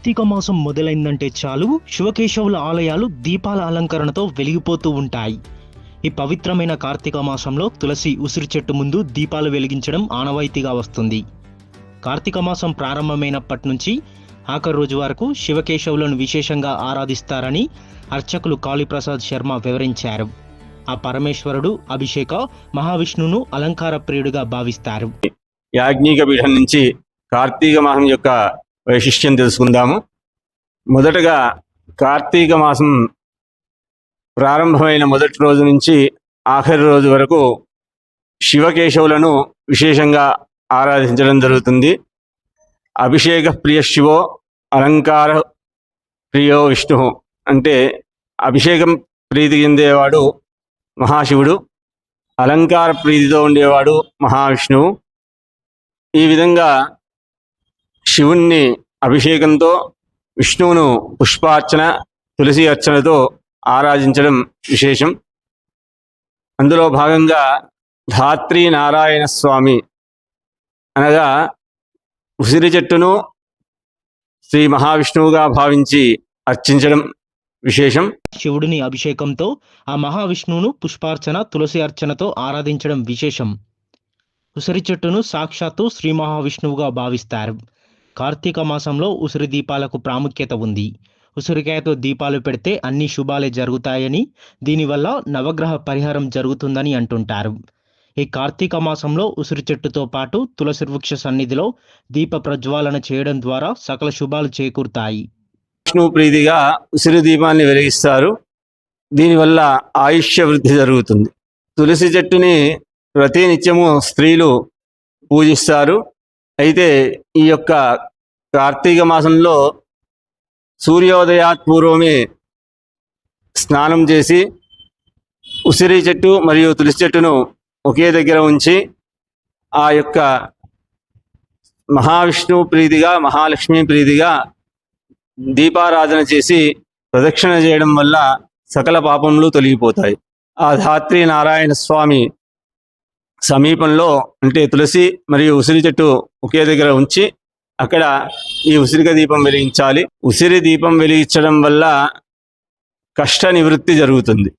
కార్తీక మాసం మొదలైందంటే చాలు శివకేశవుల ఆలయాలు దీపాల అలంకరణతో వెలిగిపోతూ ఉంటాయి. ఈ పవిత్రమైన కార్తీక మాసంలో తులసి ఉసిరి చెట్టు ముందు దీపాలు వెలిగించడం ఆనవాయితీగా వస్తుంది. కార్తీక మాసం ప్రారంభమైనప్పటి నుంచి ఆఖరి రోజు వరకు శివకేశవులను విశేషంగా ఆరాధిస్తారని అర్చకులు కాళీప్రసాద్ శర్మ వివరించారు. ఆ పరమేశ్వరుడు అభిషేక మహావిష్ణువును అలంకార ప్రియుడిగా భావిస్తారు. యాజ్ఞిక పీఠం నుంచి కార్తీక మాసం యొక్క వైశిష్ట్యం తెలుసుకుందాము. మొదటగా కార్తీక మాసం ప్రారంభమైన మొదటి రోజు నుంచి ఆఖరి రోజు వరకు శివకేశవులను విశేషంగా ఆరాధించడం జరుగుతుంది. అభిషేక ప్రియ శివో అలంకార ప్రియో విష్ణు అంటే అభిషేకం ప్రీతి చెందేవాడు మహాశివుడు అలంకార ప్రీతితో ఉండేవాడు మహావిష్ణువు. ఈ విధంగా శివుణ్ణి అభిషేకంతో విష్ణువును పుష్పార్చన తులసి అర్చనతో ఆరాధించడం విశేషం. అందులో భాగంగా ధాత్రి నారాయణ స్వామి అనగా ఉసిరి చెట్టును శ్రీ మహావిష్ణువుగా భావించి అర్చించడం విశేషం. శివుడిని అభిషేకంతో ఆ మహావిష్ణువును పుష్పార్చన తులసి అర్చనతో ఆరాధించడం విశేషం. ఉసిరి చెట్టును సాక్షాత్తు శ్రీ మహావిష్ణువుగా భావిస్తారు. కార్తీక మాసంలో ఉసిరి దీపాలకు ప్రాముఖ్యత ఉంది. ఉసిరికాయతో దీపాలు పెడితే అన్ని శుభాలే జరుగుతాయని దీనివల్ల నవగ్రహ పరిహారం జరుగుతుందని అంటుంటారు. ఈ కార్తీక మాసంలో ఉసిరి చెట్టుతో పాటు తులసి వృక్ష సన్నిధిలో దీప ప్రజ్వాలన చేయడం ద్వారా సకల శుభాలు చేకూరుతాయి. విష్ణు ప్రీతిగా ఉసిరి దీపాన్ని వెలిగిస్తారు. దీనివల్ల ఆయుష్య వృద్ధి జరుగుతుంది. తులసి చెట్టుని ప్రతి నిత్యము స్త్రీలు పూజిస్తారు. అయితే ఈ యొక్క కార్తీక మాసంలో సూర్యోదయాత్ పూర్వమే స్నానం చేసి ఉసిరి చెట్టు మరియు తులసి చెట్టును ఒకే దగ్గర ఉంచి ఆ యొక్క మహావిష్ణు ప్రీతిగా మహాలక్ష్మి ప్రీతిగా దీపారాధన చేసి ప్రదక్షిణ చేయడం వల్ల సకల పాపములు తొలగిపోతాయి. ఆ ధాత్రి నారాయణ స్వామి సమీపంలో అంటే తులసి మరియు ఉసిరి చెట్టు ఒకే దగ్గర ఉంచి అక్కడ ఈ ఉసిరిక దీపం వెలిగించాలి. ఉసిరి దీపం వెలిగించడం వల్ల కష్ట నివృత్తి జరుగుతుంది.